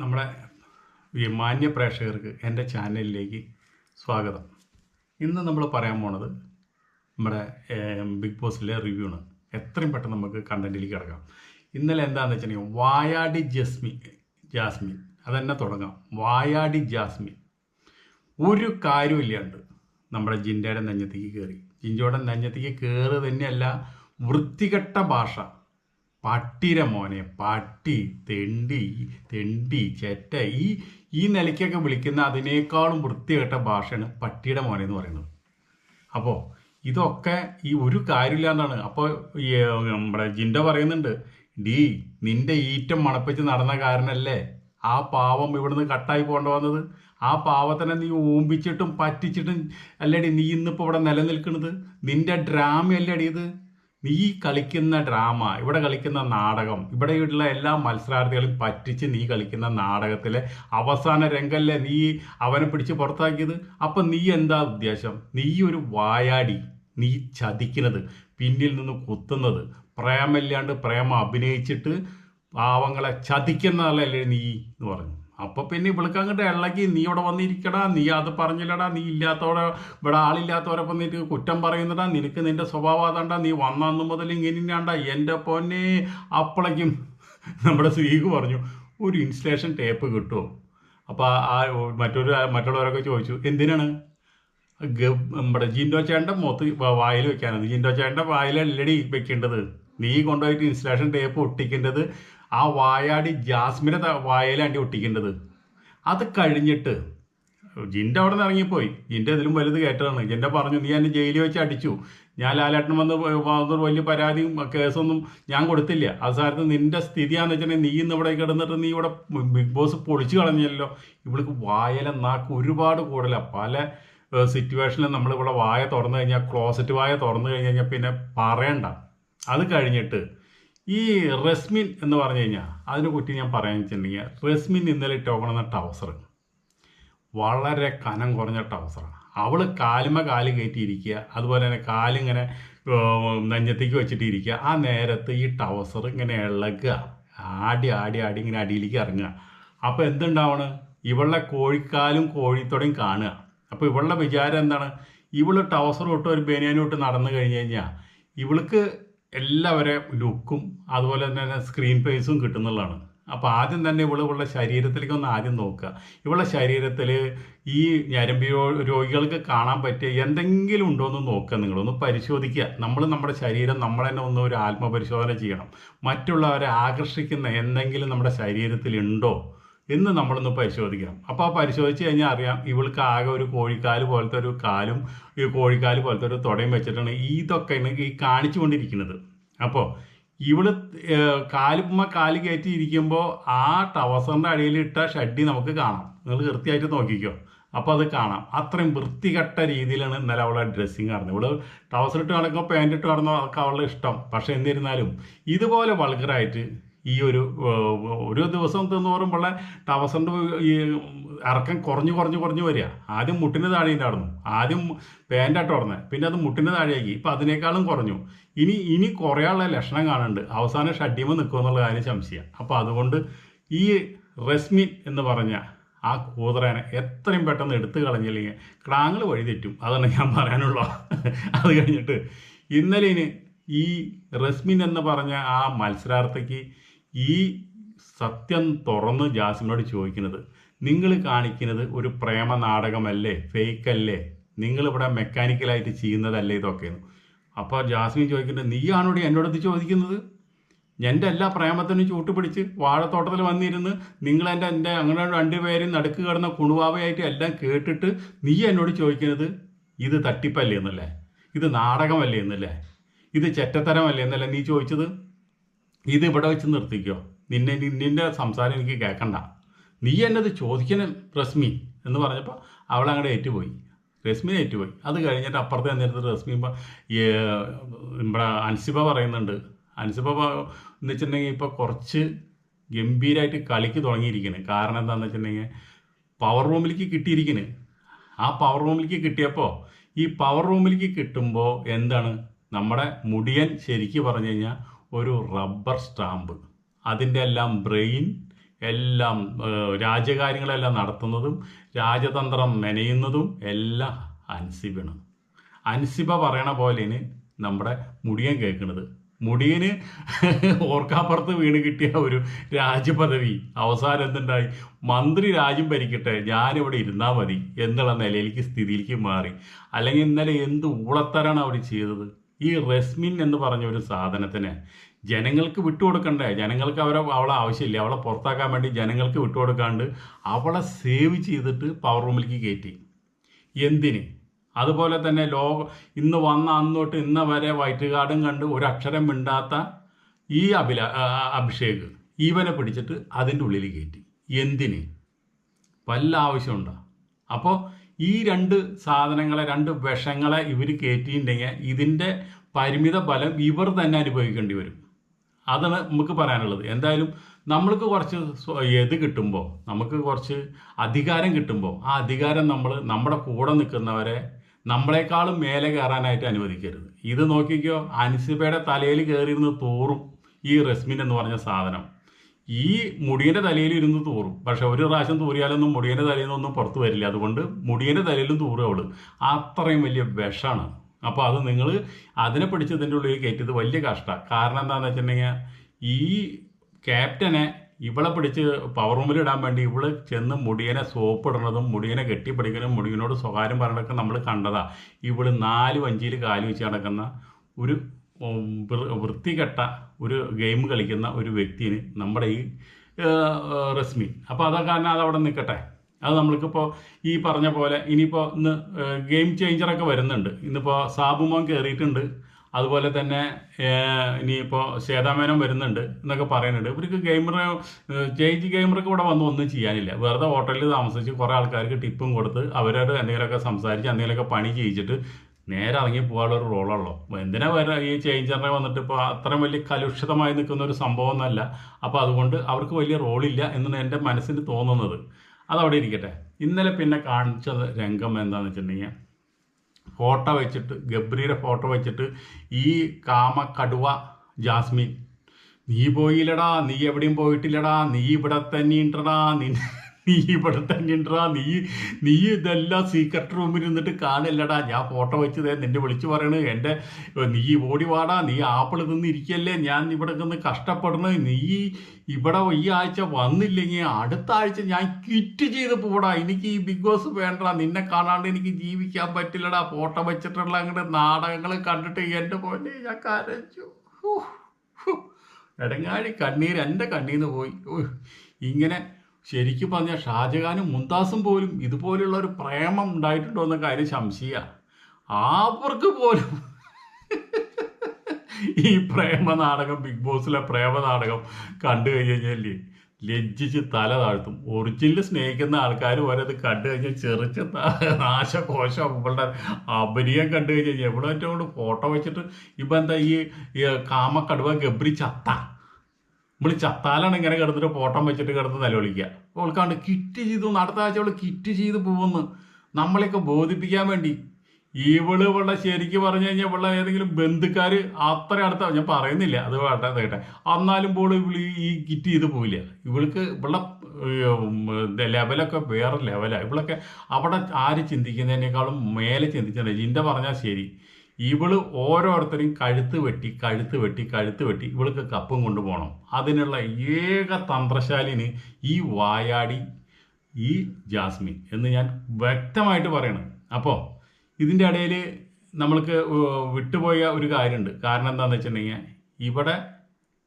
നമ്മുടെ ഈ മാന്യ പ്രേക്ഷകർക്ക് എന്റെ ചാനലിലേക്ക് സ്വാഗതം. ഇന്ന് നമ്മൾ പറയാൻ പോണത് നമ്മുടെ ബിഗ് ബോസിലെ റിവ്യൂ ആണ്. എത്രയും പെട്ടെന്ന് നമുക്ക് കണ്ടന്റിലേക്ക് കിടക്കാം. ഇന്നലെ എന്താണെന്ന് വെച്ചിട്ടുണ്ടെങ്കിൽ വായാടി ജസ്മി ജാസ്മിൻ അതന്നെ തുടങ്ങാം. വായാടി ജാസ്മിൻ ഒരു കാര്യമില്ലാണ്ട് നമ്മുടെ ജിൻഡയുടെ നെഞ്ഞത്തേക്ക് കയറി ജിൻജോയുടെ നെഞ്ഞത്തേക്ക് കയറി തന്നെയല്ല വൃത്തികെട്ട ഭാഷ. പട്ടിര മോനെ പട്ടി തെണ്ടി തെണ്ടി ചെറ്റ. ഈ ഈ നിലയ്ക്കൊക്കെ വിളിക്കുന്ന അതിനേക്കാളും വൃത്തികെട്ട ഭാഷയാണ് പട്ടിയുടെ മോനെ എന്ന് പറയുന്നത്. അപ്പോൾ ഇതൊക്കെ ഈ ഒരു കാര്യമില്ല എന്നാണ്. അപ്പോൾ നമ്മുടെ ജിൻഡ പറയുന്നുണ്ട് ഡീ നിന്റെ ഈറ്റം മണപ്പിച്ച് നടന്ന കാരണല്ലേ ആ പാവം ഇവിടുന്ന് കട്ടായി പോകേണ്ട വന്നത്. ആ പാവത്തിനെ നീ ഓമ്പിച്ചിട്ടും പറ്റിച്ചിട്ടും അല്ലേടി നീ ഇന്നിപ്പോൾ ഇവിടെ നിലനിൽക്കുന്നത് നിന്റെ ഡ്രാമയല്ലേ ഇത്? നീ കളിക്കുന്ന ഡ്രാമ ഇവിടെ കളിക്കുന്ന നാടകം ഇവിടെയുള്ള എല്ലാ മത്സരാർത്ഥികളും പറ്റിച്ച് നീ കളിക്കുന്ന നാടകത്തിലെ അവസാന രംഗല്ലേ നീ അവനെ പിടിച്ച് പുറത്താക്കിയത്? അപ്പം നീ എന്താ ഉദ്ദേശം? നീ ഒരു വായാടി നീ ചതിക്കുന്നത് പിന്നിൽ നിന്ന് കുത്തുന്നത് പ്രേമല്ലാണ്ട് പ്രേമം അഭിനയിച്ചിട്ട് പാവങ്ങളെ ചതിക്കുന്നതല്ലേ നീ എന്ന് പറഞ്ഞു. അപ്പൊ പിന്നെ ഇവൾക്ക് അങ്ങോട്ട് ഇളകി നീ ഇവിടെ വന്നിരിക്കടാ നീ അത് പറഞ്ഞില്ലടാ നീ ഇല്ലാത്തവരെ ഇവിടെ ആളില്ലാത്തവരെ വന്നിട്ട് കുറ്റം പറയുന്നടാ നിനക്ക് നിന്റെ സ്വഭാവം നീ വന്നു മുതൽ ഇങ്ങനെയാണ്ട എന്റെ പൊന്നെ. അപ്പളയ്ക്കും നമ്മുടെ സ്ത്രീക്ക് പറഞ്ഞു ഒരു ഇൻസ്റ്റലേഷൻ ടേപ്പ് കിട്ടുമോ അപ്പോൾ ആ മറ്റൊരു മറ്റുള്ളവരൊക്കെ ചോദിച്ചു എന്തിനാണ്? നമ്മുടെ ജിൻഡോ ചേട്ടന്റെ മുഖത്ത് വായിൽ വെക്കാനാണ്. ജിൻഡോ ചേട്ടന്റെ വായിലല്ലടി വെക്കേണ്ടത്. നീ കൊണ്ടുപോയിട്ട് ഇൻസ്റ്റലേഷൻ ടേപ്പ് ഒട്ടിക്കേണ്ടത് ആ വായാടി ജാസ്മിനെ വായയിലാണ്ടി ഒട്ടിക്കേണ്ടത്. അത് കഴിഞ്ഞിട്ട് ജിന്റെ അവിടെ നിന്ന് ഇറങ്ങിപ്പോയി. ജിന്റെ ഇതിലും വലുത് കേട്ടതാണ് ജിന്റെ പറഞ്ഞു നീ എന്നെ ജയിലിൽ വെച്ച് അടിച്ചു. ഞാൻ ലാലേട്ടൻ വന്ന് വന്നൊരു വലിയ പരാതിയും കേസൊന്നും ഞാൻ കൊടുത്തില്ല. അവസാനത്ത് നിന്റെ സ്ഥിതിയാന്ന് വെച്ചിട്ടുണ്ടെങ്കിൽ നീ ഇന്ന് ഇവിടെ കിടന്നിട്ട് നീ ഇവിടെ ബിഗ് ബോസ് പൊളിച്ചു കളഞ്ഞല്ലോ ഇവൾക്ക് വായല നാക്ക് ഒരുപാട് കൂടുതല പല സിറ്റുവേഷനിലും നമ്മളിവിടെ വായ തുറന്നു കഴിഞ്ഞാൽ ക്ലോസറ്റ് വായ തുറന്നു കഴിഞ്ഞു കഴിഞ്ഞാൽ പിന്നെ പറയണ്ട. അത് കഴിഞ്ഞിട്ട് ഈ റസ്മിൻ എന്ന് പറഞ്ഞു കഴിഞ്ഞാൽ അതിനെ കുറ്റി ഞാൻ പറയാൻ വെച്ചിട്ടുണ്ടെങ്കിൽ റസ്മിൻ ഇന്നലെ ഇട്ടോക്കണമെന്ന ടവസർ വളരെ കനം കുറഞ്ഞ ടവസറാണ് അവൾ കാലുമ കാൽ കയറ്റിയിരിക്കുക അതുപോലെ തന്നെ കാലിങ്ങനെ നെഞ്ഞത്തേക്ക് വെച്ചിട്ട് ഇരിക്കുക ആ നേരത്ത് ഈ ടവസർ ഇങ്ങനെ ഇളകുക ആടി ആടി ആടി ഇങ്ങനെ അടിയിലേക്ക് ഇറങ്ങുക. അപ്പോൾ എന്തുണ്ടാവണ്? ഇവളുടെ കോഴിക്കാലും കോഴിത്തോടെയും കാണുക. അപ്പോൾ ഇവളുടെ വിചാരം എന്താണ്? ഇവൾ ടവസർ ഇട്ട് ഒരു ബനിയാനും ഇട്ട് നടന്നു കഴിഞ്ഞ് കഴിഞ്ഞാൽ ഇവൾക്ക് എല്ലാവരെ ലുക്കും അതുപോലെ തന്നെ സ്ക്രീൻ പേസും കിട്ടുന്നുള്ളതാണ്. അപ്പോൾ ആദ്യം തന്നെ ഇവൾ ഇവളുടെ ശരീരത്തിലേക്ക് ഒന്ന് ആദ്യം നോക്കുക. ഇവളുടെ ശരീരത്തിൽ ഈ ഞരമ്പ് രോഗികൾക്ക് കാണാൻ പറ്റിയ എന്തെങ്കിലും ഉണ്ടോ എന്ന് നോക്കുക നിങ്ങളൊന്ന് പരിശോധിക്കുക. നമ്മൾ നമ്മുടെ ശരീരം നമ്മൾ തന്നെ ഒന്ന് ഒരു ആത്മപരിശോധന ചെയ്യണം. മറ്റുള്ളവരെ ആകർഷിക്കുന്ന എന്തെങ്കിലും നമ്മുടെ ശരീരത്തിൽ ഉണ്ടോ എന്ന് നമ്മളൊന്ന് പരിശോധിക്കണം. അപ്പോൾ ആ പരിശോധിച്ച് കഴിഞ്ഞാൽ അറിയാം ഇവൾക്ക് ആകെ ഒരു കോഴിക്കാൽ പോലത്തെ ഒരു കാലും ഈ കോഴിക്കാൽ പോലത്തെ ഒരു തുടയും വെച്ചിട്ടാണ് ഇതൊക്കെയാണ് ഈ കാണിച്ചുകൊണ്ടിരിക്കുന്നത്. അപ്പോൾ ഇവൾ കാലുമ്മ കാൽ കയറ്റി ഇരിക്കുമ്പോൾ ആ ടവസറിന്റെ അടിയിലിട്ട ഷഡ്ഡി നമുക്ക് കാണാം. നിങ്ങൾ കൃത്യമായിട്ട് നോക്കിക്കോ. അപ്പോൾ അത് കാണാം. അത്രയും വൃത്തികെട്ട രീതിയിലാണ് ഇന്നലെ അവളെ ഡ്രസ്സിങ് നടന്നത് ഇവൾ ടവസർ ഇട്ട് നടക്കുമ്പോൾ പാന്റ് ഇട്ട് നടന്ന അവളുടെ ഇഷ്ടം. പക്ഷേ എന്നിരുന്നാലും ഇതുപോലെ വൾഗറായിട്ട് ഈ ഒരു ഒരു ദിവസം തോറുമ്പോൾ ടവസറിന്റെ ഈ ഇറക്കം കുറഞ്ഞു കുറഞ്ഞു കുറഞ്ഞു വരിക. ആദ്യം മുട്ടിന് താഴെ ആടുന്നു ആദ്യം പാന്റായിട്ട് ഉടനെ പിന്നെ അത് മുട്ടിന് താഴെയാക്കി. ഇപ്പം അതിനേക്കാളും കുറഞ്ഞു. ഇനി ഇനി കുറയാനുള്ള ലക്ഷണം കാണുന്നുണ്ട്. അവസാനം ഷഡ്യമ നിൽക്കുക എന്നുള്ള കാര്യം സംശയം. അപ്പോൾ അതുകൊണ്ട് ഈ റെസ്മിൻ എന്ന് പറഞ്ഞ ആ കൂതറേനെ എത്രയും പെട്ടെന്ന് എടുത്തു കളഞ്ഞില്ലെങ്കിൽ ക്രാങ്ങൾ വഴി തെറ്റും. അതാണ് ഞാൻ പറയാനുള്ള. അത് കഴിഞ്ഞിട്ട് ഇന്നലെ ഇനി ഈ റസ്മിൻ എന്ന് പറഞ്ഞ ആ മത്സരാർത്ഥിക്ക് ഈ സത്യം തുറന്ന് ജാസിമിനോട് ചോദിക്കുന്നത് നിങ്ങൾ കാണിക്കുന്നത് ഒരു പ്രേമ നാടകമല്ലേ ഫേക്ക് അല്ലേ നിങ്ങളിവിടെ മെക്കാനിക്കലായിട്ട് ചെയ്യുന്നതല്ലേ ഇതൊക്കെയെന്ന്? അപ്പോൾ ജാസ്മിൻ ചോദിക്കുന്നത് നീയാണോടി എന്നോട് ഇത് ചോദിക്കുന്നത്? എന്റെ എല്ലാ പ്രേമത്തിനും ചൂട്ടുപിടിച്ച് വാഴത്തോട്ടത്തിൽ വന്നിരുന്ന് നിങ്ങൾ എന്റെ എന്റെ അങ്ങനെ രണ്ടുപേരും നടുക്ക് കിടന്ന കുണുവാവയായിട്ട് എല്ലാം കേട്ടിട്ട് നീ എന്നോട് ചോദിക്കുന്നത് ഇത് തട്ടിപ്പല്ലേ എന്നല്ലേ? ഇത് നാടകമല്ലേ എന്നല്ലേ? ഇത് ചെറ്റത്തരമല്ലേ എന്നല്ലേ നീ ചോദിച്ചത്? ഇത് ഇവിടെ വെച്ച് നിർത്തിക്കോ. നിന്നെ നി- നിന്റെ സംസാരം എനിക്ക് കേൾക്കണ്ട നീ എന്നത് ചോദിക്കണം റസ്മി എന്ന് പറഞ്ഞപ്പോൾ അവൾ അങ്ങോട്ട് ഏറ്റുപോയി. രശ്മി ഏറ്റുപോയി. അത് കഴിഞ്ഞിട്ട് അപ്പുറത്തെ നേരത്തെ രശ്മി ഇവിടെ അൻസിബ പറയുന്നുണ്ട്. അൻസിബ എന്ന് വെച്ചിട്ടുണ്ടെങ്കിൽ ഇപ്പോൾ കുറച്ച് ഗംഭീരമായിട്ട് കളിക്ക് തുടങ്ങിയിരിക്കുന്നത് കാരണം എന്താണെന്ന് വെച്ചിട്ടുണ്ടെങ്കിൽ പവർ റൂമിലേക്ക് കിട്ടിയിരിക്കുന്നത് ആ പവർ റൂമിലേക്ക് കിട്ടിയപ്പോൾ ഈ പവർ റൂമിലേക്ക് കിട്ടുമ്പോൾ എന്താണ്? നമ്മുടെ മുടിയൻ ശരിക്ക് പറഞ്ഞു കഴിഞ്ഞാൽ ഒരു റബ്ബർ സ്റ്റാമ്പ്. അതിന്റെ എല്ലാം ബ്രെയിൻ എല്ലാം രാജ്യകാര്യങ്ങളെല്ലാം നടത്തുന്നതും രാജതന്ത്രം മെനയുന്നതും എല്ലാം അൻസിബാണ്. അൻസിബ പറയണ പോലെയാണ് നമ്മുടെ മുടിയൻ കേൾക്കുന്നത് മുടിയന് ഓർക്കാപ്പുറത്ത് വീണ് കിട്ടിയ ഒരു രാജ്യപദവി അവസാനം എന്തുണ്ടായി? മന്ത്രി രാജ്യം ഭരിക്കട്ടെ ഞാനിവിടെ ഇരുന്നാൽ മതി എന്നുള്ള നിലയിലേക്ക് സ്ഥിതിയിലേക്ക് മാറി. അല്ലെങ്കിൽ ഇന്നലെ എന്ത് ഊളത്തരാണ് അവർ ചെയ്തത്? ഈ റെസ്മിൻ എന്ന് പറഞ്ഞ ഒരു സാധനത്തിന് ജനങ്ങൾക്ക് വിട്ടുകൊടുക്കണ്ടേ? ജനങ്ങൾക്ക് അവരെ അവളെ ആവശ്യമില്ല. അവളെ പുറത്താക്കാൻ വേണ്ടി ജനങ്ങൾക്ക് വിട്ടുകൊടുക്കാണ്ട് അവളെ സേവ് ചെയ്തിട്ട് പവർ റൂമിലേക്ക് കയറ്റി എന്തിന്? അതുപോലെ തന്നെ ലോക ഇന്ന് വന്ന അന്നോട്ട് ഇന്ന വരെ വൈറ്റ് കാർഡും കണ്ട് ഒരു അക്ഷരം മിണ്ടാത്ത ഈ അഭില അഭിഷേക് ഈവനെ പിടിച്ചിട്ട് അതിന്റെ ഉള്ളിൽ കയറ്റി എന്തിന്? വല്ല ആവശ്യമുണ്ടോ? അപ്പോൾ ഈ രണ്ട് സാധനങ്ങളെ രണ്ട് വിഷങ്ങളെ ഇവർ കയറ്റിയിട്ടുണ്ടെങ്കിൽ ഇതിന്റെ പരിമിത ഫലം ഇവർ തന്നെ അനുഭവിക്കേണ്ടി വരും. അതാണ് നമുക്ക് പറയാനുള്ളത്. എന്തായാലും നമ്മൾക്ക് കുറച്ച് ഇത് കിട്ടുമ്പോൾ നമുക്ക് കുറച്ച് അധികാരം കിട്ടുമ്പോൾ ആ അധികാരം നമ്മൾ നമ്മുടെ കൂടെ നിൽക്കുന്നവരെ നമ്മളെക്കാളും മേലെ കയറാനായിട്ട് അനുവദിക്കരുത്. ഇത് നോക്കിക്കോ അൻസിബയുടെ തലയിൽ കയറിയിരുന്ന് തോറും ഈ റെസ്മിൻ എന്ന് പറഞ്ഞ സാധനം. ഈ മുടിയന്റെ തലയിൽ ഇരുന്ന് തൂറും. പക്ഷെ ഒരു പ്രാവശ്യം തൂറിയാലൊന്നും മുടിയന്റെ തലയിൽ നിന്നൊന്നും പുറത്ത് വരില്ല. അതുകൊണ്ട് മുടിയന്റെ തലയിലും തൂറും അവൾ. അത്രയും വലിയ വിഷമാണ്. അപ്പോൾ അത് നിങ്ങൾ അതിനെ പിടിച്ച് ഇതിന്റെ ഉള്ളിൽ കയറ്റിയത് വലിയ കഷ്ടമാണ് കാരണം എന്താണെന്ന് വെച്ചിട്ടുണ്ടെങ്കിൽ ഈ ക്യാപ്റ്റനെ ഇവളെ പിടിച്ച് പവർ റൂമിൽ ഇടാൻ വേണ്ടി ഇവൾ ചെന്ന് മുടിയനെ സോപ്പ് ഇടണതും മുടിയനെ കെട്ടിപ്പിടിക്കുന്നതും മുടിയനോട് സ്വകാര്യം പറയണതൊക്കെ നമ്മൾ കണ്ടതാ. ഇവൾ നാല് വഞ്ചിയിൽ കാൽ വെച്ച് നടക്കുന്ന ഒരു വൃത്തികെട്ട ഒരു ഗെയിം കളിക്കുന്ന ഒരു വ്യക്തിന് നമ്മുടെ ഈ റസ്മി. അപ്പോൾ അതൊക്കെ കാരണം അത് അവിടെ നിൽക്കട്ടെ അത് നമ്മൾക്കിപ്പോൾ ഈ പറഞ്ഞ പോലെ ഇനിയിപ്പോൾ ഇന്ന് ഗെയിം ചേഞ്ചറൊക്കെ വരുന്നുണ്ട്. ഇന്നിപ്പോൾ സാബുമോൻ കയറിയിട്ടുണ്ട് അതുപോലെ തന്നെ ഇനിയിപ്പോൾ ശ്വേതാമേനം വരുന്നുണ്ട് എന്നൊക്കെ പറയുന്നുണ്ട്. ഇവർക്ക് ഗെയിമർ ചേഞ്ച് ഗെയിമർക്ക് ഇവിടെ വന്ന് ഒന്നും ചെയ്യാനില്ല. വെറുതെ ഹോട്ടലിൽ താമസിച്ച് കുറേ ആൾക്കാർക്ക് ടിപ്പും കൊടുത്ത് അവരോട് എന്തെങ്കിലുമൊക്കെ സംസാരിച്ച് എന്തെങ്കിലുമൊക്കെ പണി ചെയ്യിച്ചിട്ട് നേരെ ഇറങ്ങി പോകാനുള്ള ഒരു റോളുള്ളൂ എന്തിനാ വരെ ഈ ചേഞ്ചറിനെ വന്നിട്ട് ഇപ്പോൾ അത്രയും വലിയ കലുഷിതമായി നിൽക്കുന്ന ഒരു സംഭവം എന്നല്ല അപ്പോൾ അതുകൊണ്ട് അവർക്ക് വലിയ റോളില്ല എന്നാണ് എന്റെ മനസ്സിന് തോന്നുന്നത്. അതവിടെ ഇരിക്കട്ടെ. ഇന്നലെ പിന്നെ കാണിച്ച രംഗം എന്താണെന്ന് വെച്ചിട്ടുണ്ടെങ്കിൽ ഫോട്ടോ വെച്ചിട്ട് ഗബ്രിയുടെ ഫോട്ടോ വെച്ചിട്ട് ഈ കാമ കടുവ ജാസ്മിൻ നീ പോയില്ലടാ നീ എവിടെയും പോയിട്ടില്ലടാ നീ ഇവിടെ തന്നെ ഉണ്ടടാ നീ നീ ഇവിടെ തന്നെ ഉണ്ടാ നീ നീ ഇതെല്ലാം സീക്രട്ട് റൂമിൽ നിന്നിട്ട് കാണില്ലടാ. ഞാൻ ഫോട്ടോ വെച്ചതേ നിന്നെ വിളിച്ചു പറയണു. എന്റെ നീ ഓടി വാടാ. നീ ആപ്പിൾ നിന്ന് ഇരിക്കല്ലേ. ഞാൻ ഇവിടെ നിന്ന് കഷ്ടപ്പെടണ് നീ ഇവിടെ ഈ ആഴ്ച വന്നില്ലെങ്കിൽ അടുത്ത ആഴ്ച ഞാൻ ക്വിറ്റ് ചെയ്ത് പോടാ. എനിക്ക് ഈ ബിഗ് ബോസ് വേണ്ട നിന്നെ കാണാണ്ട് എനിക്ക് ജീവിക്കാൻ പറ്റില്ലടാ. ഫോട്ടോ വെച്ചിട്ടുള്ള അങ്ങോട്ട് നാടകങ്ങൾ കണ്ടിട്ട് എന്റെ പോലെ ഞാൻ കരച്ചു ഇടങ്ങാഴി കണ്ണീർ എന്റെ കണ്ണീന്ന് പോയി. ഇങ്ങനെ ശരിക്കും പറഞ്ഞ ഷാജഹാനും മുംതാസും പോലും ഇതുപോലെയുള്ള ഒരു പ്രേമം ഉണ്ടായിട്ടുണ്ടോ എന്ന കാര്യം സംശയ അവർക്ക് പോലും ഈ പ്രേമ നാടകം ബിഗ് ബോസിലെ പ്രേമ നാടകം കണ്ടു കഴിഞ്ഞ് കഴിഞ്ഞാൽ ലജ്ജിച്ച് തല താഴ്ത്തും. ഒറിജിനൽ സ്നേഹിക്കുന്ന ആൾക്കാർ വരെ അത് കണ്ടു കഴിഞ്ഞാൽ ചെറിച്ച നാശകോശം ഇവളുടെ അഭിനയം കണ്ടു കഴിഞ്ഞാൽ എവിടെ കൊണ്ട് ഫോട്ടോ വെച്ചിട്ട് ഇപ്പം എന്താ ഈ കാമക്കടുവ ഗബ്രി ചത്ത. നമ്മൾ ചത്താലാണ് ഇങ്ങനെ കിടന്നിട്ട് പോട്ടം വെച്ചിട്ട് കിടന്ന് നിലവിളിക്കുക അവൾക്കാണ്ട് കിറ്റ് ചെയ്തു അടുത്ത ആഴ്ച അവൾ കിറ്റ് ചെയ്ത് പോകുമെന്ന് നമ്മളെയൊക്കെ ബോധിപ്പിക്കാൻ വേണ്ടി. ഇവൾ ഇവളുടെ ശരിക്ക് പറഞ്ഞു കഴിഞ്ഞാൽ ഇവളുടെ ഏതെങ്കിലും ബന്ധുക്കാർ അത്ര അടുത്ത ഞാൻ പറയുന്നില്ല അത് വേട്ടെ കേട്ടെ. എന്നാലും പോൾ ഇവൾ ഈ കിറ്റ് ചെയ്ത് പോയില്ല ഇവൾക്ക് ഇവളുടെ ലെവലൊക്കെ വേറെ ലെവലാണ് ഇവളൊക്കെ അവിടെ ആര് ചിന്തിക്കുന്നതിനേക്കാളും മേലെ ചിന്തിച്ചിട്ടുണ്ട്. ജിന്റെ പറഞ്ഞാൽ ശരി. ഇവൾ ഓരോരുത്തരും കഴുത്ത് വെട്ടി കഴുത്ത് വെട്ടി കഴുത്ത് വെട്ടി ഇവൾക്ക് കപ്പും കൊണ്ടുപോകണം അതിനുള്ള ഏക തന്ത്രശാലിന് ഈ വായാടി ഈ ജാസ്മിൻ എന്ന് ഞാൻ വ്യക്തമായിട്ട് പറയണം. അപ്പോൾ ഇതിന്റെ ഇടയിൽ നമ്മൾക്ക് വിട്ടുപോയ ഒരു കാര്യമുണ്ട്. കാരണം എന്താണെന്ന് വെച്ചിട്ടുണ്ടെങ്കിൽ ഇവിടെ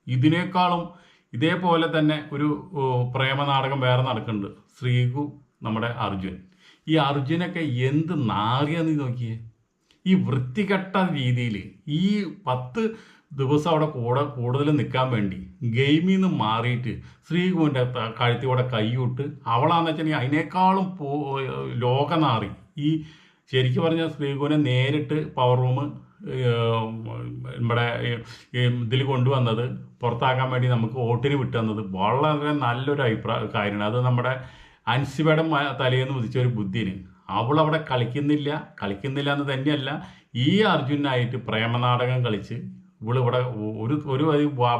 ഇതിനേക്കാളും ഇതേപോലെ തന്നെ ഒരു പ്രേമനാടകം വേറെ നടക്കുന്നുണ്ട്. ശ്രീകു നമ്മുടെ അർജുൻ. ഈ അർജുനൊക്കെ എന്ത് നാറിയാന്ന് നോക്കിയേ? ഈ വൃത്തികെട്ട രീതിയിൽ ഈ പത്ത് ദിവസം അവിടെ കൂടെ കൂടുതൽ നിൽക്കാൻ വേണ്ടി ഗെയിമിൽ നിന്ന് മാറിയിട്ട് ശ്രീകുവിന്റെ കഴുത്തിയോടെ കൈയൂട്ട് അവളാന്ന് വെച്ചിട്ടുണ്ടെങ്കിൽ അതിനേക്കാളും പോ ലോകനാറി ഈ ശരിക്കും പറഞ്ഞാൽ ശ്രീകുവിനെ നേരിട്ട് പവർ റൂം നമ്മുടെ ഇതിൽ കൊണ്ടുവന്നത് പുറത്താക്കാൻ വേണ്ടി നമുക്ക് വോട്ടിന് വിട്ടുവന്നത് വളരെ നല്ലൊരു അഭിപ്രായ കാര്യമാണ്. അത് നമ്മുടെ അൻസിബയുടെ തലേന്ന് ഉദിച്ച ഒരു ബുദ്ധിന് അവൾ അവിടെ കളിക്കുന്നില്ല കളിക്കുന്നില്ല എന്ന് തന്നെയല്ല ഈ അർജുനായിട്ട് പ്രേമനാടകം കളിച്ച് ഇവളിവിടെ ഒരു ഒരു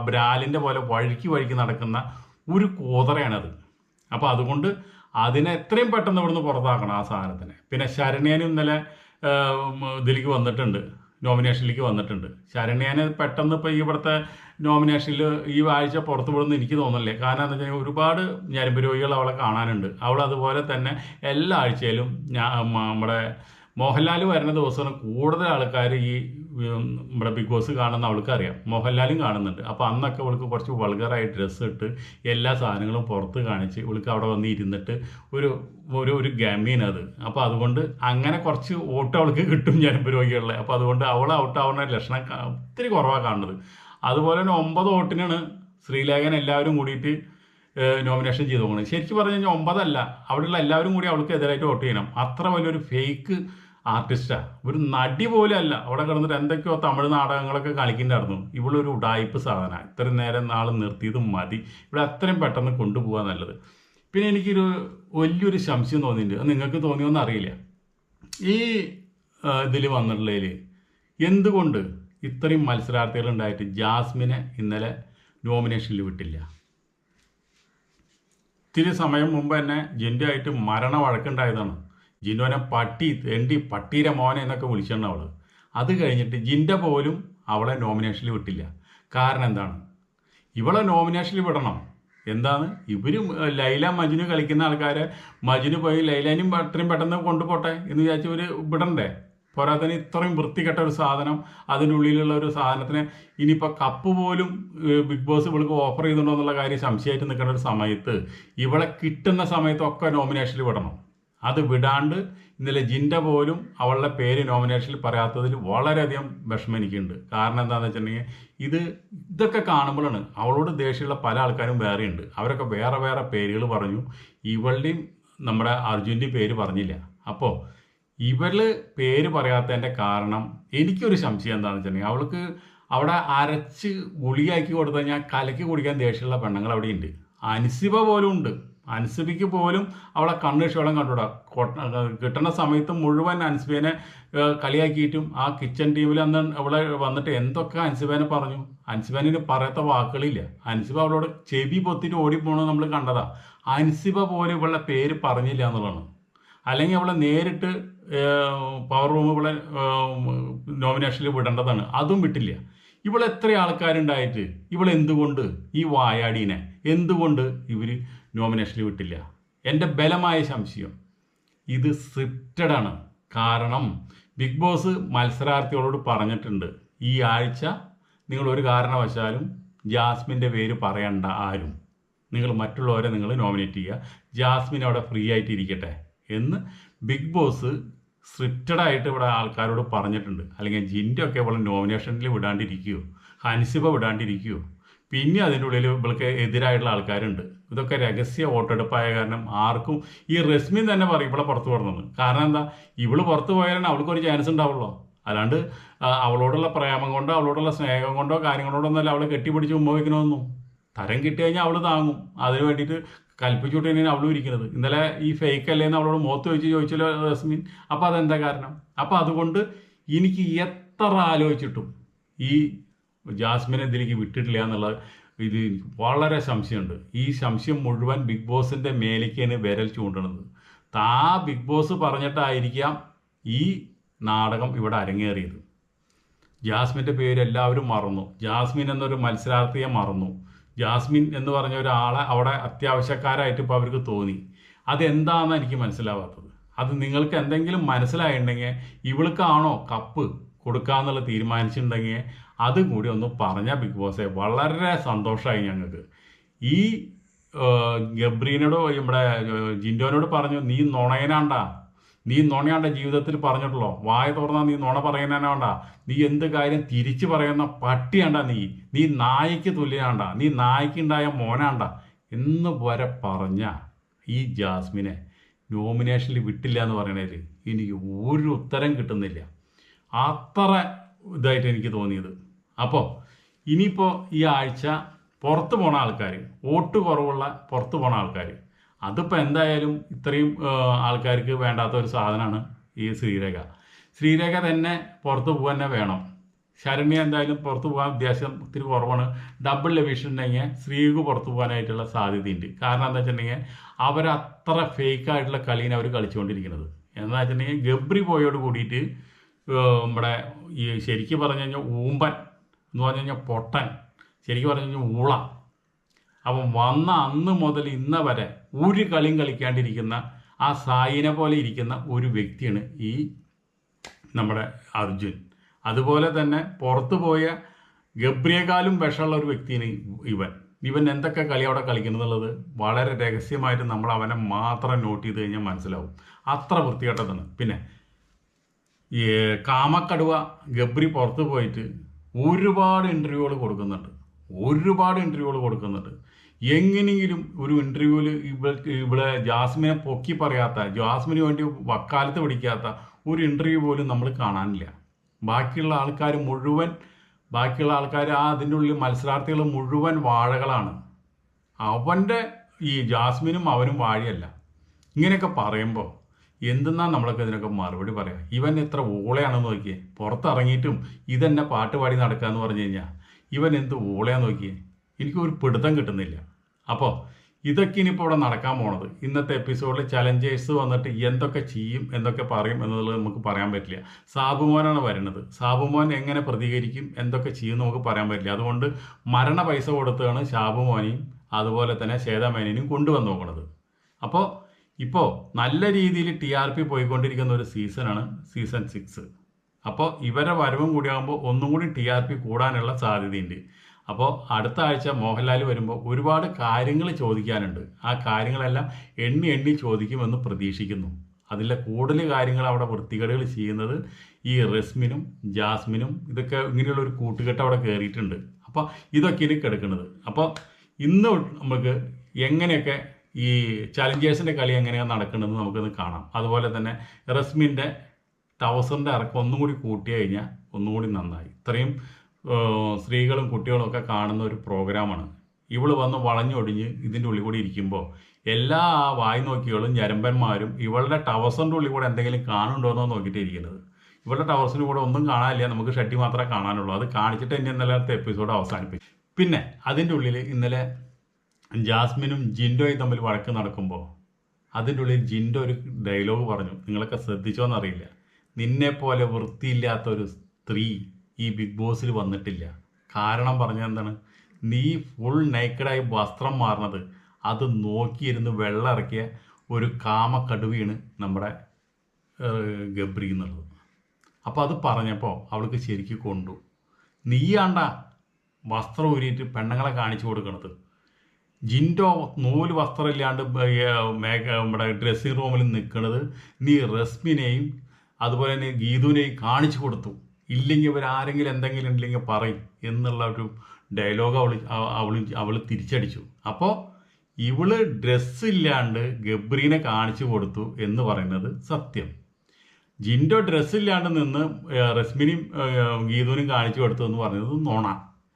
ബ്രാലിന്റെ പോലെ വഴുക്കി വഴുക്കി നടക്കുന്ന ഒരു കോതറയാണത്. അപ്പോൾ അതുകൊണ്ട് അതിനെ എത്രയും പെട്ടെന്ന് ഇവിടുന്ന് പുറത്താക്കണം ആ സാധനത്തിനെ. പിന്നെ ശരണ്യനും ഇന്നലെ ഇതിലേക്ക് വന്നിട്ടുണ്ട് നോമിനേഷനിലേക്ക് വന്നിട്ടുണ്ട്. ശരണ്യനെ പെട്ടെന്ന് ഇപ്പോൾ ഇവിടുത്തെ നോമിനേഷനിൽ ഈ ആഴ്ച പുറത്തു വിടുന്ന എനിക്ക് തോന്നുന്നില്ലേ കാരണം എന്താ വെച്ചാൽ ഒരുപാട് ഞരമ്പ് രോഗികൾ അവളെ കാണാനുണ്ട്. അവൾ അതുപോലെ തന്നെ എല്ലാ ആഴ്ചയിലും ഞാൻ നമ്മുടെ മോഹൻലാൽ വരുന്ന ദിവസം കൂടുതൽ ആൾക്കാർ ഈ നമ്മുടെ ബിഗ് ബോസ് കാണുന്ന അവൾക്ക് അറിയാം മോഹൻലാലും കാണുന്നുണ്ട്. അപ്പോൾ അന്നൊക്കെ അവൾക്ക് കുറച്ച് വൾഗറായി ഡ്രസ്സ് ഇട്ട് എല്ലാ സാധനങ്ങളും പുറത്ത് കാണിച്ച് ഇവൾക്ക് അവിടെ വന്ന് ഇരുന്നിട്ട് ഒരു ഒരു ഒരു ഗമീനത് അപ്പോൾ അതുകൊണ്ട് അങ്ങനെ കുറച്ച് വോട്ട് അവൾക്ക് കിട്ടും ഞരമ്പ് രോഗികളിലെ. അപ്പോൾ അതുകൊണ്ട് അവൾ ഔട്ടാവുന്ന ലക്ഷണം ഒത്തിരി കുറവാണ് കാണുന്നത്. അതുപോലെ തന്നെ ഒമ്പത് വോട്ടിനാണ് ശ്രീലേഖൻ എല്ലാവരും കൂടിയിട്ട് നോമിനേഷൻ ചെയ്തു പോകുന്നത്. ശരിക്കും പറഞ്ഞു കഴിഞ്ഞാൽ ഒമ്പതല്ല അവിടെയുള്ള എല്ലാവരും കൂടി അവൾക്ക് എതിരായിട്ട് വോട്ട് ചെയ്യണം. അത്ര വലിയൊരു ഫേക്ക് ആർട്ടിസ്റ്റാണ് ഒരു നടി പോലും അല്ല. അവിടെ കിടന്നിട്ട് എന്തൊക്കെയോ തമിഴ് നാടകങ്ങളൊക്കെ കളിക്കുന്നുണ്ടായിരുന്നു. ഇവളൊരു ഉടായ്പ് സാധന. ഇത്രയും നേരം നാൾ നിർത്തിയത് മതി. ഇവിടെ അത്രയും പെട്ടെന്ന് കൊണ്ടുപോകാൻ നല്ലത്. പിന്നെ എനിക്കൊരു വലിയൊരു സംശയം തോന്നിയിട്ടുണ്ട്. അത് നിങ്ങൾക്ക് തോന്നിയോന്ന് അറിയില്ല ഈ ഇതിൽ വന്നിട്ടുള്ളതിൽ എന്തുകൊണ്ട് ഇത്രയും മത്സരാർത്ഥികൾ ഉണ്ടായിട്ട് ജാസ്മിനെ ഇന്നലെ നോമിനേഷനിൽ വിട്ടില്ല. ഇത്തിരി സമയം മുമ്പ് തന്നെ ജിൻഡോ ആയിട്ട് മരണ വഴക്കുണ്ടായതാണ് ജിൻഡോനെ പട്ടി തെണ്ടി പട്ടീരെ മോനെ എന്നൊക്കെ വിളിച്ചിട്ടുണ്ട് അവൾ അത് കഴിഞ്ഞിട്ട് ജിൻഡ പോലും അവളെ നോമിനേഷനിൽ വിട്ടില്ല. കാരണം എന്താണ്? ഇവളെ നോമിനേഷനിൽ വിടണം. എന്താണ്? ഇവർ ലൈല മജിനു കളിക്കുന്ന ആൾക്കാരെ മജിനു പോയി ലൈലാനും അത്രയും പെട്ടെന്ന് കൊണ്ടുപോട്ടെ എന്ന് വിചാരിച്ച് ഇവർ വിടണ്ടേ? പോരാത്തതിന് ഇത്രയും വൃത്തികെട്ട ഒരു സാധനം അതിനുള്ളിലുള്ള ഒരു സാധനത്തിന് ഇനിയിപ്പോൾ കപ്പ് പോലും ബിഗ് ബോസ് ഇവൾക്ക് ഓഫർ ചെയ്തിട്ടുണ്ടോ എന്നുള്ള കാര്യം സംശയമായിട്ട് നിൽക്കുന്ന ഒരു സമയത്ത് ഇവളെ കിട്ടുന്ന സമയത്തൊക്കെ നോമിനേഷനിൽ വിടണം. അത് വിടാണ്ട് ഇന്നലെ ജിന്റെ പോലും അവളുടെ പേര് നോമിനേഷനിൽ പറയാത്തതിൽ വളരെയധികം വിഷമം എനിക്കുണ്ട്. കാരണം എന്താണെന്ന് വെച്ചിട്ടുണ്ടെങ്കിൽ ഇത് ഇതൊക്കെ കാണുമ്പോഴാണ് അവളോട് ദേഷ്യമുള്ള പല ആൾക്കാരും വേറെയുണ്ട്. അവരൊക്കെ വേറെ വേറെ പേരുകൾ പറഞ്ഞു. ഇവളുടെയും നമ്മുടെ അർജുന്റെയും പേര് പറഞ്ഞില്ല. അപ്പോൾ ഇവൾ പേര് പറയാത്തതിന്റെ കാരണം എനിക്കൊരു സംശയം എന്താണെന്ന് വെച്ചിട്ടുണ്ടെങ്കിൽ അവൾക്ക് അവിടെ അരച്ച് ഗുളിയാക്കി കൊടുത്തു കഴിഞ്ഞാൽ കലക്കി കുടിക്കാൻ ദേഷ്യമുള്ള പെണ്ണുങ്ങൾ അവിടെ ഉണ്ട് അൻസിബ പോലും ഉണ്ട്. അനുസിബിക്ക് പോലും അവളെ കണ്ണുഷോളം കണ്ടുവിടാം കിട്ടുന്ന സമയത്ത് മുഴുവൻ അനുസിബേനെ കളിയാക്കിയിട്ടും ആ കിച്ചൺ ടീമിൽ അന്ന് അവളെ വന്നിട്ട് എന്തൊക്കെ അനുസിബേനെ പറഞ്ഞു? അനുസിബേനെ പറയാത്ത വാക്കുകളില്ല. അൻസിബ അവളോട് ചെവി പൊത്തിട്ട് ഓടിപ്പോണെന്ന് നമ്മൾ കണ്ടതാ. അൻസിബ പോലും ഇവളുടെ പേര് പറഞ്ഞില്ല എന്നുള്ളതാണ്. അല്ലെങ്കിൽ അവളെ നേരിട്ട് പവർ റൂം ഇവളെ നോമിനേഷനിൽ വിടേണ്ടതാണ്. അതും വിട്ടില്ല. ഇവളെ എത്ര ആൾക്കാരുണ്ടായിട്ട് ഇവളെന്തുകൊണ്ട് ഈ വായാടീനെ എന്തുകൊണ്ട് ഇവർ നോമിനേഷനിൽ വിട്ടില്ല? എന്റെ ബലമായ സംശയം. ഇത് സ്ക്രിപ്റ്റഡ് ആണ്. കാരണം ബിഗ് ബോസ് മത്സരാർത്ഥികളോട് പറഞ്ഞിട്ടുണ്ട്. ഈ ആഴ്ച നിങ്ങൾ ഒരു കാരണവശാലും ജാസ്മിന്റെ പേര് പറയണ്ട ആരും. നിങ്ങൾ മറ്റുള്ളവരെ നിങ്ങൾ നോമിനേറ്റ് ചെയ്യുക. ജാസ്മിൻ അവിടെ ഫ്രീ ആയിട്ട് ഇരിക്കട്ടെ. എന്ന് ബിഗ് ബോസ് സ്ക്രിപ്റ്റഡ് ആയിട്ട് ഇവിടെ ആൾക്കാരോട് പറഞ്ഞിട്ടുണ്ട്. അല്ലെങ്കിൽ ജിന്റെ ഒക്കെ ഇവിടെ നോമിനേഷനിൽ വിടാണ്ടിരിക്കുകയോ ഹൻസിബ വിടാണ്ടിരിക്കുകയോ പിന്നെ അതിന്റെ ഉള്ളിൽ ഇവൾക്ക് എതിരായിട്ടുള്ള ആൾക്കാരുണ്ട്. ഇതൊക്കെ രഹസ്യ വോട്ടെടുപ്പായ കാരണം ആർക്കും ഈ റസ്മിൻ തന്നെ പറയും ഇവിടെ പുറത്ത് വിടണമെന്ന്. കാരണം എന്താ? ഇവൾ പുറത്ത് പോയാലാണ് അവൾക്കൊരു ചാൻസ് ഉണ്ടാവുള്ളൂ. അല്ലാണ്ട് അവളോടുള്ള പ്രേമം കൊണ്ടോ അവളോടുള്ള സ്നേഹം കൊണ്ടോ കാര്യങ്ങളോടൊന്നും ഒന്നല്ല അവളെ കെട്ടിപ്പിടിച്ച് മുമ്പ് വയ്ക്കണമെന്നും. തരം കിട്ടി കഴിഞ്ഞാൽ അവൾ താങ്ങും. അതിന് വേണ്ടിയിട്ട് കൽപ്പിച്ചുകൊണ്ട് തന്നെയാണ് അവളും ഇരിക്കുന്നത് ഇന്നലെ ഈ ഫേക്ക് അല്ലേന്ന് അവളോട് മുഖത്ത് വെച്ച് ചോദിച്ചല്ലോ റസ്മിൻ. അപ്പോൾ അതെന്താ കാരണം? അപ്പോൾ അതുകൊണ്ട് എനിക്ക് എത്ര ആലോചിച്ചിട്ടും ഈ ജാസ്മിനെ ഇതിലേക്ക് വിട്ടിട്ടില്ല എന്നുള്ളത് ഇത് വളരെ സംശയമുണ്ട്. ഈ സംശയം മുഴുവൻ ബിഗ് ബോസിന്റെ മേലേക്കാണ് വിരൽ ചൂണ്ടണത്. താ ബിഗ് ബോസ് പറഞ്ഞിട്ടായിരിക്കാം ഈ നാടകം ഇവിടെ അരങ്ങേറിയത്. ജാസ്മിന്റെ പേര് എല്ലാവരും മറന്നു. ജാസ്മിൻ എന്നൊരു മത്സരാർത്ഥിയെ മറന്നു. ജാസ്മിൻ എന്ന് പറഞ്ഞ ഒരാളെ അവിടെ അത്യാവശ്യക്കാരായിട്ട് ഇപ്പോൾ അവർക്ക് തോന്നി. അതെന്താണെന്ന് എനിക്ക് മനസ്സിലാവാത്തത്. അത് നിങ്ങൾക്ക് എന്തെങ്കിലും മനസ്സിലായിട്ടുണ്ടെങ്കിൽ ഇവൾക്കാണോ കപ്പ് കൊടുക്കാന്നുള്ള തീരുമാനിച്ചിട്ടുണ്ടെങ്കിൽ അതും കൂടി ഒന്ന് പറഞ്ഞ ബിഗ് ബോസെ. വളരെ സന്തോഷമായി ഞങ്ങൾക്ക്. ഈ ഗബ്രീനോടോ നമ്മുടെ ജിൻഡോനോട് പറഞ്ഞു നീ നുണയനാണ്ടാ. നീ നുണയാണ്ട ജീവിതത്തിൽ പറഞ്ഞിട്ടുള്ളോ? വായ തുറന്നാൽ നീ നുണ പറയുന്നതിനാണ്ട നീ എന്ത് കാര്യം തിരിച്ചു പറയുന്ന പട്ടിയാണ്ട നീ. നീ നായ്ക്ക് തുല്യാണ്ട നീ നായ്ക്കുണ്ടായ മോനാണ്ട. എന്ന് വരെ പറഞ്ഞ ഈ ജാസ്മിനെ നോമിനേഷനിൽ വിട്ടില്ല എന്ന് പറയണേൽ എനിക്ക് ഒരു ഉത്തരം കിട്ടുന്നില്ല. അത്ര ഇതായിട്ട് എനിക്ക് തോന്നിയത്. അപ്പോൾ ഇനിയിപ്പോൾ ഈ ആഴ്ച പുറത്തു പോണ ആൾക്കാർ വോട്ട് കുറവുള്ള പുറത്തു പോണ ആൾക്കാർ അതിപ്പോൾ എന്തായാലും ഇത്രയും ആൾക്കാർക്ക് വേണ്ടാത്ത ഒരു സാധനമാണ് ഈ ശ്രീരേഖ. ശ്രീരേഖ തന്നെ പുറത്ത് പോകാൻ തന്നെ വേണം. ശരണ്യ എന്തായാലും പുറത്തു പോകാൻ ഉദ്ദേശം ഒത്തിരി കുറവാണ്. ഡബിൾ ലെവിഷൻ ഉണ്ടെങ്കിൽ ശ്രീകു പുറത്തു പോകാനായിട്ടുള്ള സാധ്യതയുണ്ട്. കാരണം എന്താ വെച്ചിട്ടുണ്ടെങ്കിൽ അവരത്ര ഫേക്ക് ആയിട്ടുള്ള കളിയാണ് അവർ കളിച്ചുകൊണ്ടിരിക്കുന്നത്. എന്താ വെച്ചിട്ടുണ്ടെങ്കിൽ ഗബ്രി പോയോട് കൂടിയിട്ട് നമ്മുടെ ഈ ശരിക്കും പറഞ്ഞു കഴിഞ്ഞാൽ ഊമ്പൻ എന്ന് പറഞ്ഞു കഴിഞ്ഞാൽ പൊട്ടൻ ശരിക്കും പറഞ്ഞു കഴിഞ്ഞാൽ ഊള അപ്പം വന്ന അന്ന് മുതൽ ഇന്ന വരെ ഒരു കളിയും കളിക്കാണ്ടിരിക്കുന്ന ആ സായിനെ പോലെ ഇരിക്കുന്ന ഒരു വ്യക്തിയാണ് ഈ നമ്മുടെ അർജുൻ. അതുപോലെ തന്നെ പുറത്തു പോയ ഗബ്രിയേക്കാളും വിഷമുള്ള ഒരു വ്യക്തിയാണ് ഇവൻ. ഇവൻ എന്തൊക്കെ കളി അവിടെ കളിക്കുന്നുള്ളത് വളരെ രഹസ്യമായിട്ട് നമ്മൾ അവനെ മാത്രം നോട്ട് ചെയ്ത് കഴിഞ്ഞാൽ മനസ്സിലാവും. അത്ര വൃത്തികെട്ടതാണ്. പിന്നെ ഈ കാമക്കടുവ ഗബ്രി പുറത്ത് പോയിട്ട് ഒരുപാട് ഇന്റർവ്യൂകൾ കൊടുക്കുന്നുണ്ട്. ഒരുപാട് ഇന്റർവ്യൂകൾ കൊടുക്കുന്നുണ്ട്. എങ്ങനെയെങ്കിലും ഒരു ഇന്റർവ്യൂവിൽ ഇവിടെ ഇവിടെ ജാസ്മിനെ പൊക്കി പറയാത്ത ജാസ്മിന് വേണ്ടി വക്കാലത്ത് പിടിക്കാത്ത ഒരു ഇന്റർവ്യൂ പോലും നമ്മൾ കാണാനില്ല. ബാക്കിയുള്ള ആൾക്കാർ മുഴുവൻ ബാക്കിയുള്ള ആൾക്കാർ ആ അതിന്റെ ഉള്ളിൽ മത്സരാർത്ഥികൾ മുഴുവൻ വാഴകളാണ്. അവന്റെ ഈ ജാസ്മിനും അവനും വാഴയല്ല. ഇങ്ങനെയൊക്കെ പറയുമ്പോൾ എന്തെന്നാ നമ്മളൊക്കെ ഇതിനൊക്കെ മറുപടി പറയാം? ഇവൻ എത്ര ഊളയാണെന്ന് നോക്കിയേ. പുറത്തിറങ്ങിയിട്ടും ഇതെന്നെ പാട്ട് പാടി എന്ന് പറഞ്ഞു കഴിഞ്ഞാൽ ഇവൻ എന്ത് ഊളയാന്ന് നോക്കിയേ? എനിക്കൊരു പിടുത്തം കിട്ടുന്നില്ല. അപ്പോൾ ഇതൊക്കെ ഇനിയിപ്പോൾ ഇവിടെ നടക്കാൻ പോണത്. ഇന്നത്തെ എപ്പിസോഡിൽ ചലഞ്ചേഴ്സ് വന്നിട്ട് എന്തൊക്കെ ചെയ്യും എന്തൊക്കെ പറയും എന്നുള്ളത് നമുക്ക് പറയാൻ പറ്റില്ല. സാബുമോനാണ് വരുന്നത് സാബുമോൻ എങ്ങനെ പ്രതികരിക്കും എന്തൊക്കെ ചെയ്യും നമുക്ക് പറയാൻ പറ്റില്ല. അതുകൊണ്ട് മരണ പൈസ കൊടുത്താണ് ഷാബുമോനെയും അതുപോലെ തന്നെ ശ്വേതാമേനെയും കൊണ്ടുവന്ന് നോക്കുന്നത് അപ്പോൾ ഇപ്പോൾ നല്ല രീതിയിൽ ടി ആർ പി പോയിക്കൊണ്ടിരിക്കുന്ന ഒരു സീസണാണ് സീസൺ സിക്സ് അപ്പോൾ ഇവരെ വരവും കൂടിയാകുമ്പോൾ ഒന്നും കൂടി ടി ആർ പി കൂടാനുള്ള സാധ്യതയുണ്ട്. അപ്പോൾ അടുത്ത ആഴ്ച മോഹൻലാൽ വരുമ്പോൾ ഒരുപാട് കാര്യങ്ങൾ ചോദിക്കാനുണ്ട്. ആ കാര്യങ്ങളെല്ലാം എണ്ണി എണ്ണി ചോദിക്കുമെന്ന് പ്രതീക്ഷിക്കുന്നു. അതിലെ കൂടുതൽ കാര്യങ്ങൾ അവിടെ വൃത്തികേടുകൾ ചെയ്യുന്നത് ഈ റസ്മിനും ജാസ്മിനും ഇതൊക്കെ ഇങ്ങനെയുള്ള ഒരു കൂട്ടുകെട്ട് അവിടെ കയറിയിട്ടുണ്ട്. അപ്പോൾ ഇതൊക്കെ ഇനി കിടക്കുന്നത് അപ്പോൾ ഇന്ന് നമുക്ക് എങ്ങനെയൊക്കെ ഈ ചലഞ്ചേഴ്സിന്റെ കളി എങ്ങനെയാണ് നടക്കുന്നതെന്ന് നമുക്കൊന്ന് കാണാം. അതുപോലെ തന്നെ റസ്മിന്റെ തൗസറിന്റെ ഇറക്കം ഒന്നും കൂടി കൂട്ടി കഴിഞ്ഞാൽ ഒന്നും കൂടി നന്നായി. ഇത്രയും സ്ത്രീകളും കുട്ടികളും ഒക്കെ കാണുന്ന ഒരു പ്രോഗ്രാമാണ്. ഇവൾ വന്ന് വളഞ്ഞൊടിഞ്ഞ് ഇതിന്റെ ഉള്ളിൽ കൂടി ഇരിക്കുമ്പോൾ എല്ലാ ആ വായി നോക്കികളും ഞരമ്പന്മാരും ഇവളുടെ ടവസറിന്റെ ഉള്ളിൽ കൂടെ എന്തെങ്കിലും കാണുന്നുണ്ടോ എന്നോ നോക്കിയിട്ട് ഇരിക്കുന്നത്. ഇവളുടെ ടവസിന് കൂടെ ഒന്നും കാണാനില്ല നമുക്ക് ഷട്ടി മാത്രമേ കാണാനുള്ളൂ. അത് കാണിച്ചിട്ട് തന്നെ ഇന്നലത്തെ എപ്പിസോഡ് അവസാനിപ്പിച്ചു പിന്നെ അതിന്റെ ഉള്ളിൽ ഇന്നലെ ജാസ്മിനും ജിൻഡോയും തമ്മിൽ വഴക്ക് നടക്കുമ്പോൾ അതിന്റെ ഉള്ളിൽ ജിൻഡോ ഒരു ഡയലോഗ് പറഞ്ഞു. നിങ്ങളൊക്കെ ശ്രദ്ധിച്ചോന്നറിയില്ല. നിന്നെ പോലെ വൃത്തിയില്ലാത്ത ഒരു സ്ത്രീ ഈ ബിഗ് ബോസിൽ വന്നിട്ടില്ല. കാരണം പറഞ്ഞ എന്താണ്? നീ ഫുൾ നൈക്കഡായി വസ്ത്രം മാറുന്നത്. അത് നോക്കിയിരുന്ന് വെള്ളം ഇറക്കിയ ഒരു കാമക്കടുവയാണ് നമ്മുടെ ഗബ്രി എന്നുള്ളത്. അപ്പോൾ അത് പറഞ്ഞപ്പോൾ അവൾക്ക് ശരിക്കും കൊണ്ടു. നീയാണ്ട വസ്ത്രം ഊരിയിട്ട് പെണ്ണുങ്ങളെ കാണിച്ചു കൊടുക്കണത്. ജിൻഡോ നൂൽ വസ്ത്രമില്ലാണ്ട് നമ്മുടെ ഡ്രസ്സിംഗ് റൂമിൽ നിൽക്കുന്നത് നീ റസ്മിനെയും അതുപോലെ തന്നെ ഗീതുവിനെയും കാണിച്ചു കൊടുത്തു. ഇല്ലെങ്കിൽ ഇവർ ആരെങ്കിലും എന്തെങ്കിലും ഉണ്ടെങ്കിൽ പറയും എന്നുള്ള ഒരു ഡയലോഗ് അവൾ അവൾ അവൾ തിരിച്ചടിച്ചു. അപ്പോൾ ഇവൾ ഡ്രസ്സ് ഇല്ലാണ്ട് ഗബ്രീനെ കാണിച്ചു കൊടുത്തു എന്ന് പറയുന്നത് സത്യം. ജിൻഡോ ഡ്രസ്സ് ഇല്ലാണ്ട് നിന്ന് റസ്മിനും ഗീതുവിനും കാണിച്ചു കൊടുത്തു എന്ന് പറയുന്നത് നോണ.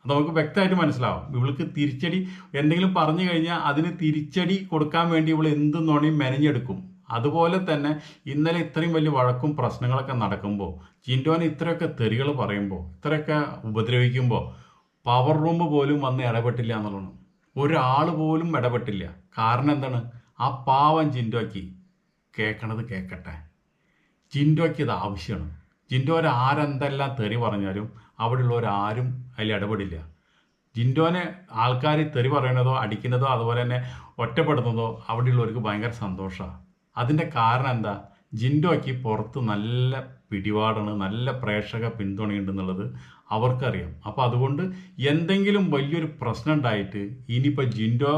അത് നമുക്ക് വ്യക്തമായിട്ട് മനസ്സിലാവും. ഇവൾക്ക് തിരിച്ചടി എന്തെങ്കിലും പറഞ്ഞു കഴിഞ്ഞാൽ അതിന് തിരിച്ചടി കൊടുക്കാൻ വേണ്ടി ഇവൾ എന്ത് നോണയും മെനഞ്ഞെടുക്കും. അതുപോലെ തന്നെ ഇന്നലെ ഇത്രയും വലിയ വഴക്കും പ്രശ്നങ്ങളൊക്കെ നടക്കുമ്പോൾ ജിൻഡോനെ ഇത്രയൊക്കെ തെറികൾ പറയുമ്പോൾ ഇത്രയൊക്കെ ഉപദ്രവിക്കുമ്പോൾ പവർ റൂം പോലും വന്ന് ഇടപെട്ടില്ല എന്നുള്ളതാണ്. ഒരാൾ പോലും ഇടപെട്ടില്ല. കാരണം എന്താണ്? ആ പാവം ജിൻഡോയ്ക്ക് കേൾക്കണത് കേൾക്കട്ടെ ജിൻഡോയ്ക്ക് ഇത് ആവശ്യമാണ്. ജിൻഡോനെ ആരെന്തെല്ലാം തെറി പറഞ്ഞാലും അവിടെയുള്ളവരാരും അതിൽ ഇടപെടില്ല. ജിൻഡോനെ ആൾക്കാർ തെറി പറയണതോ അടിക്കുന്നതോ അതുപോലെ തന്നെ ഒറ്റപ്പെടുന്നതോ അവിടെയുള്ളവർക്ക് ഭയങ്കര സന്തോഷമാണ് അതിന്റെ കാരണം എന്താ? ജിൻഡോയ്ക്ക് പുറത്ത് നല്ല പിടിപാടാണ് നല്ല പ്രേക്ഷക പിന്തുണയുണ്ടെന്നുള്ളത് അവർക്കറിയാം. അപ്പോൾ അതുകൊണ്ട് എന്തെങ്കിലും വലിയൊരു പ്രശ്നം ഉണ്ടായിട്ട് ഇനിയിപ്പോൾ ജിൻഡോ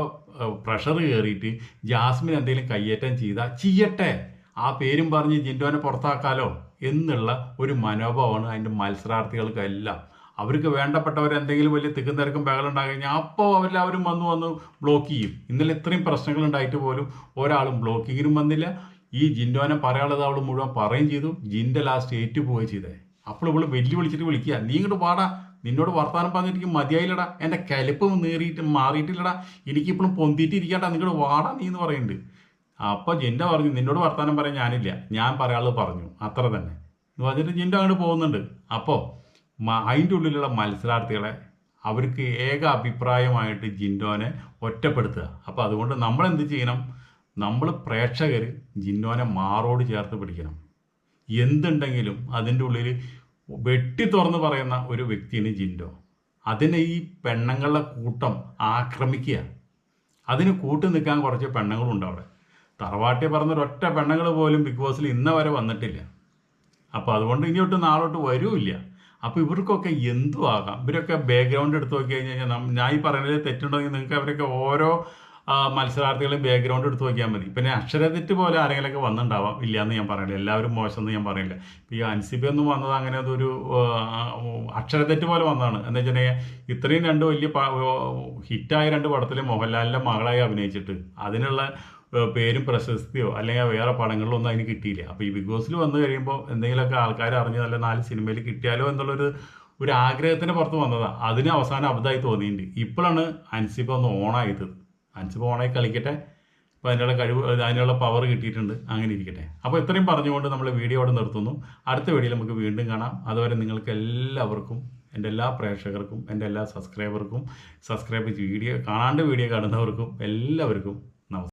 പ്രഷർ കയറിയിട്ട് ജാസ്മിൻ എന്തെങ്കിലും കയ്യേറ്റം ചെയ്താൽ ചെയ്യട്ടെ. ആ പേരും പറഞ്ഞ് ജിൻഡോനെ പുറത്താക്കാലോ എന്നുള്ള ഒരു മനോഭാവമാണ് അതിന്റെ മത്സരാർത്ഥികൾക്കെല്ലാം. അവർക്ക് വേണ്ടപ്പെട്ടവർ എന്തെങ്കിലും വലിയ തിക്കും തിരക്കും ബഹളം ഉണ്ടായി കഴിഞ്ഞാൽ അപ്പോൾ അവരെല്ലാവരും വന്ന് വന്ന് ബ്ലോക്ക് ചെയ്യും. ഇന്നലെ ഇത്രയും പ്രശ്നങ്ങൾ ഉണ്ടായിട്ട് പോലും ഒരാളും ബ്ലോക്കിങ്ങിനും വന്നില്ല. ഈ ജിൻഡോനെ പറയാനുള്ളത് അവൾ മുഴുവൻ പറയും ചെയ്തു. ജിന്റെ ലാസ്റ്റ് ഏറ്റു പോവുകയും ചെയ്തേ. അപ്പോൾ ഇവൾ വെല്ലുവിളിച്ചിട്ട് വിളിക്കുക. നീ ഇങ്ങോട്ട് പാടാ നിന്നോട് വർത്താനം പറഞ്ഞിട്ട് മതിയായില്ലടാ. എന്റെ കലിപ്പ് നേറിയിട്ട് മാറിയിട്ടില്ലടാ. എനിക്കിപ്പോഴും പൊന്തിയിട്ട് നിങ്ങോട്ട് വാടാ നീ എന്ന് പറയുന്നുണ്ട്. അപ്പോൾ ജിന്റെ പറഞ്ഞു നിന്നോട് വർത്താനം പറയാൻ ഞാനില്ല. ഞാൻ പറയാനുള്ളത് പറഞ്ഞു. അത്ര തന്നെ. എന്ന് പറഞ്ഞിട്ട് ജിന്റെ അങ്ങോട്ട് പോകുന്നുണ്ട്. അപ്പോൾ അതിന്റെ ഉള്ളിലുള്ള മത്സരാർത്ഥികളെ അവർക്ക് ഏക അഭിപ്രായമായിട്ട് ജിൻഡോനെ ഒറ്റപ്പെടുത്തുക. അപ്പോൾ അതുകൊണ്ട് നമ്മൾ എന്ത് ചെയ്യണം? നമ്മൾ പ്രേക്ഷകർ ജിൻഡോനെ മാറോട് ചേർത്ത് പിടിക്കണം. എന്തുണ്ടെങ്കിലും അതിന്റെ ഉള്ളിൽ വെട്ടി തുറന്ന് പറയുന്ന ഒരു വ്യക്തിയാണ് ജിൻഡോ. അതിനെ ഈ പെണ്ണുങ്ങളുടെ കൂട്ടം ആക്രമിക്കുക. അതിന് കൂട്ടു നിൽക്കാൻ കുറച്ച് പെണ്ണുങ്ങളുണ്ട് അവിടെ. തറവാട്ടി പറഞ്ഞൊരൊറ്റ പെണ്ണുങ്ങൾ പോലും ബിഗ് ബോസിൽ ഇന്ന വരെ വന്നിട്ടില്ല. അപ്പോൾ അതുകൊണ്ട് ഇനിയോട്ട് നാളോട്ട് വരൂല്ല. അപ്പോൾ ഇവർക്കൊക്കെ എന്തു ആകാം. ഇവരൊക്കെ ബാക്ക്ഗ്രൗണ്ട് എടുത്ത് നോക്കി കഴിഞ്ഞ് കഴിഞ്ഞാൽ ഞാൻ ഈ പറയുന്നത് തെറ്റുണ്ടെങ്കിൽ നിങ്ങൾക്ക് അവരൊക്കെ ഓരോ മത്സരാർത്ഥികളെയും മത്സരാർത്ഥികളും ബാക്ക്ഗ്രൗണ്ട് എടുത്ത് നോക്കിയാൽ മതി. പിന്നെ അക്ഷരതെറ്റ് പോലെ ആരെങ്കിലുമൊക്കെ വന്നിട്ടുണ്ടാവാം. ഇല്ല എന്ന് ഞാൻ പറയില്ല എല്ലാവരും മോശം എന്ന് ഞാൻ പറയില്ല ഈ അൻസിബി ഒന്നും വന്നത് അങ്ങനെ അതൊരു അക്ഷരതെറ്റ് പോലെ വന്നതാണ്. എന്താ വെച്ചിട്ടുണ്ടെങ്കിൽ ഇത്രയും രണ്ട് വലിയ ഹിറ്റായ രണ്ട് പടത്തിൽ മോഹൻലാലിന്റെ മകളായി അഭിനയിച്ചിട്ട്. അതിനുള്ള പേരും പ്രശസ്തിയോ അല്ലെങ്കിൽ വേറെ പടങ്ങളിലൊന്നും അതിന് കിട്ടിയില്ല. അപ്പോൾ ഈ ബിഗ് ബോസിൽ വന്നു കഴിയുമ്പോൾ എന്തെങ്കിലുമൊക്കെ ആൾക്കാർ അറിഞ്ഞ് നല്ല നാല് സിനിമയിൽ കിട്ടിയാലോ എന്നുള്ളൊരു ഒരു ആഗ്രഹത്തിന് പുറത്ത് വന്നതാണ് അതിന് അവസാനം അബദ്ധമായി തോന്നിയിട്ടുണ്ട്. ഇപ്പോഴാണ് അൻസിബ ഒന്ന് ഓണായത്. അൻസിബ ഓണായി കളിക്കട്ടെ. അപ്പോൾ അതിനുള്ള കഴിവ് അതിനുള്ള പവർ കിട്ടിയിട്ടുണ്ട്. അങ്ങനെ ഇരിക്കട്ടെ. അപ്പോൾ ഇത്രയും പറഞ്ഞുകൊണ്ട് നമ്മൾ വീഡിയോ അവിടെ നിർത്തുന്നു. അടുത്ത വീഡിയോയിൽ നമുക്ക് വീണ്ടും കാണാം. അതുവരെ നിങ്ങൾക്ക് എല്ലാവർക്കും എന്റെ എല്ലാ പ്രേക്ഷകർക്കും എന്റെ എല്ലാ സബ്സ്ക്രൈബർക്കും സബ്സ്ക്രൈബ് വീഡിയോ കാണാണ്ട് വീഡിയോ കാണുന്നവർക്കും എല്ലാവർക്കും